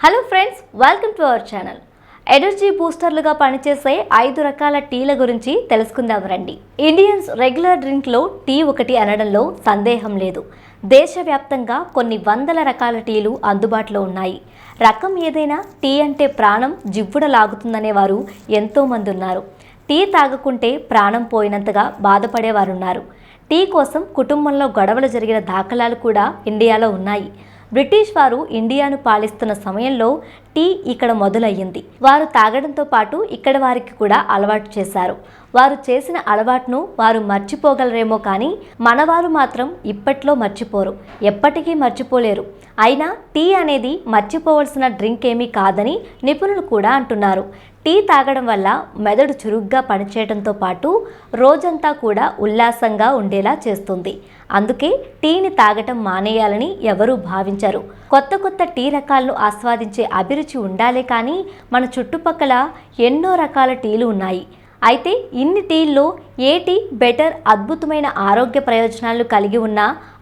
Hello friends welcome to our channel energy బూస్టర్లుగా పనిచేసే ఐదు రకాల టీల గురించి తెలుసుకుందాం రండి. ఇండియన్స్ రెగ్యులర్ డ్రింక్లో టీ ఒకటి అనడంలో సందేహం లేదు. దేశవ్యాప్తంగా కొన్ని వందల రకాల టీలు అందుబాటులో ఉన్నాయి. రకం ఏదైనా టీ అంటే ప్రాణం జివ్వుడ లాగుతుందనే వారు ఎంతోమంది ఉన్నారు. టీ తాగకుంటే ప్రాణం పోయినంతగా బాధపడేవారున్నారు. టీ కోసం కుటుంబంలో గొడవలు జరిగిన దాఖలాలు కూడా ఇండియాలో ఉన్నాయి. బ్రిటిష్ వారు ఇండియాను పాలిస్తున్న సమయంలో టీ ఇక్కడ మొదలయ్యింది. వారు తాగడంతో పాటు ఇక్కడ వారికి కూడా అలవాటు చేశారు. వారు చేసిన అలవాటును వారు మర్చిపోగలరేమో కానీ మనవారు మాత్రం ఇప్పట్లో మర్చిపోరు. ఎప్పటికీ మర్చిపోలేరు. అయినా టీ అనేది మర్చిపోవలసిన డ్రింక్ ఏమీ కాదని నిపుణులు కూడా అంటున్నారు. టీ తాగడం వల్ల మెదడు చురుగ్గా పనిచేయడంతో పాటు రోజంతా కూడా ఉల్లాసంగా ఉండేలా చేస్తుంది. అందుకే టీని తాగటం మానేయాలని ఎవరూ భావించరు. కొత్త కొత్త టీ రకాలను ఆస్వాదించే అభిరుచి ఉండాలే కానీ మన చుట్టుపక్కల ఎన్నో రకాల టీలు ఉన్నాయి. అయితే ఇన్ని టీల్లో ఏ టీ బెటర్ అద్భుతమైన ఆరోగ్య ప్రయోజనాలు కలిగి ఉన్న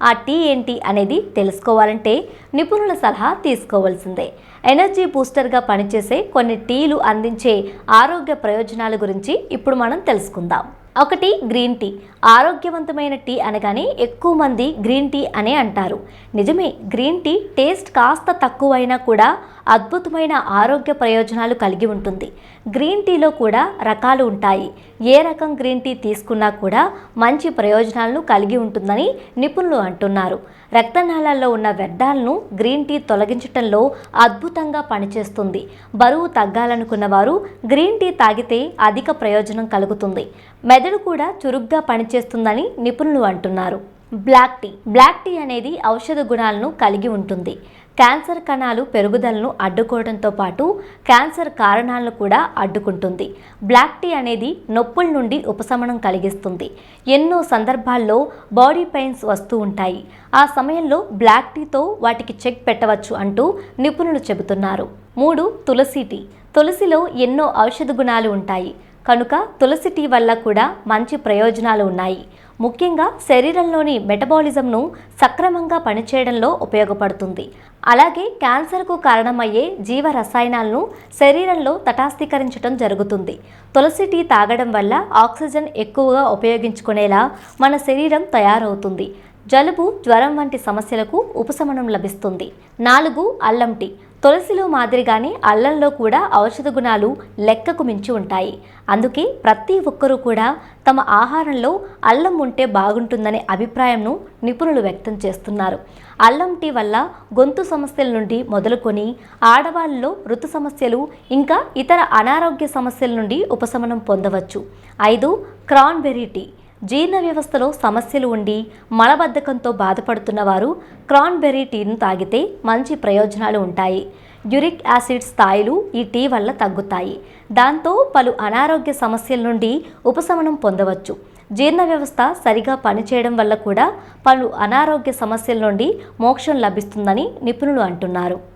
ఆ టీ ఏంటి అనేది తెలుసుకోవాలంటే నిపుణుల సలహా తీసుకోవాల్సిందే. ఎనర్జీ బూస్టర్గా పనిచేసే కొన్ని టీలు అందించే ఆరోగ్య ప్రయోజనాల గురించి ఇప్పుడు మనం తెలుసుకుందాం. ఒకటి గ్రీన్ టీ. ఆరోగ్యవంతమైన టీ అనగానే ఎక్కువ మంది గ్రీన్ టీ అనే అంటారు. నిజమే గ్రీన్ టీ టేస్ట్ కాస్త తక్కువైనా కూడా అద్భుతమైన ఆరోగ్య ప్రయోజనాలు కలిగి ఉంటుంది. గ్రీన్ టీలో కూడా రకాలు ఉంటాయి. ఏ రకం గ్రీన్ టీ తీసుకున్నా కూడా మంచి ప్రయోజనాలను కలిగి ఉంటుందని నిపుణులు అంటున్నారు. రక్తనాళాల్లో ఉన్న వ్యర్థాలను గ్రీన్ టీ తొలగించటంలో అద్భుతంగా పనిచేస్తుంది. బరువు తగ్గాలనుకున్న వారు గ్రీన్ టీ తాగితే అధిక ప్రయోజనం కలుగుతుంది. మెదడు కూడా చురుగ్గా పనిచేస్తుందని నిపుణులు అంటున్నారు. బ్లాక్ టీ బ్లాక్ టీ అనేది ఔషధ గుణాలను కలిగి ఉంటుంది. క్యాన్సర్ కణాలు పెరుగుదలను అడ్డుకోవడంతో పాటు క్యాన్సర్ కారణాలను కూడా అడ్డుకుంటుంది. బ్లాక్ టీ అనేది నొప్పుల నుండి ఉపశమనం కలిగిస్తుంది. ఎన్నో సందర్భాల్లో బాడీ పెయిన్స్ వస్తూ ఉంటాయి. ఆ సమయంలో బ్లాక్ టీతో వాటికి చెక్ పెట్టవచ్చు అంటూ నిపుణులు చెబుతున్నారు. మూడు తులసి టీ. తులసిలో ఎన్నో ఔషధ గుణాలు ఉంటాయి. కనుక తులసి టీ వల్ల కూడా మంచి ప్రయోజనాలు ఉన్నాయి. ముఖ్యంగా శరీరంలోని మెటబాలిజంను సక్రమంగా పనిచేయడంలో ఉపయోగపడుతుంది. అలాగే క్యాన్సర్కు కారణమయ్యే జీవ రసాయనాలను శరీరంలో తటాస్థీకరించడం జరుగుతుంది. తులసి టీ తాగడం వల్ల ఆక్సిజన్ ఎక్కువగా ఉపయోగించుకునేలా మన శరీరం తయారవుతుంది. జలుబు జ్వరం వంటి సమస్యలకు ఉపశమనం లభిస్తుంది. నాలుగు అల్లం టీ. తులసిలో మాదిరిగానే అల్లంలో కూడా ఔషధ గుణాలు లెక్కకు మించి ఉంటాయి. అందుకే ప్రతి ఒక్కరూ కూడా తమ ఆహారంలో అల్లం ఉంటే బాగుంటుందనే అభిప్రాయంను నిపుణులు వ్యక్తం చేస్తున్నారు. అల్లం టీ వల్ల గొంతు సమస్యల నుండి మొదలుకొని ఆడవాళ్ళలో ఋతు సమస్యలు ఇంకా ఇతర అనారోగ్య సమస్యల నుండి ఉపశమనం పొందవచ్చు. ఐదు క్రాన్బెర్రీ టీ. జీర్ణ వ్యవస్థలో సమస్యలు ఉండి మలబద్ధకంతో బాధపడుతున్న వారు క్రాన్బెర్రీ టీను తాగితే మంచి ప్రయోజనాలు ఉంటాయి. యురిక్ యాసిడ్ స్థాయిలు ఈ టీ వల్ల తగ్గుతాయి. దాంతో పలు అనారోగ్య సమస్యల నుండి ఉపశమనం పొందవచ్చు. జీర్ణ వ్యవస్థ సరిగా పనిచేయడం వల్ల కూడా పలు అనారోగ్య సమస్యల నుండి మోక్షం లభిస్తుందని నిపుణులు అంటున్నారు.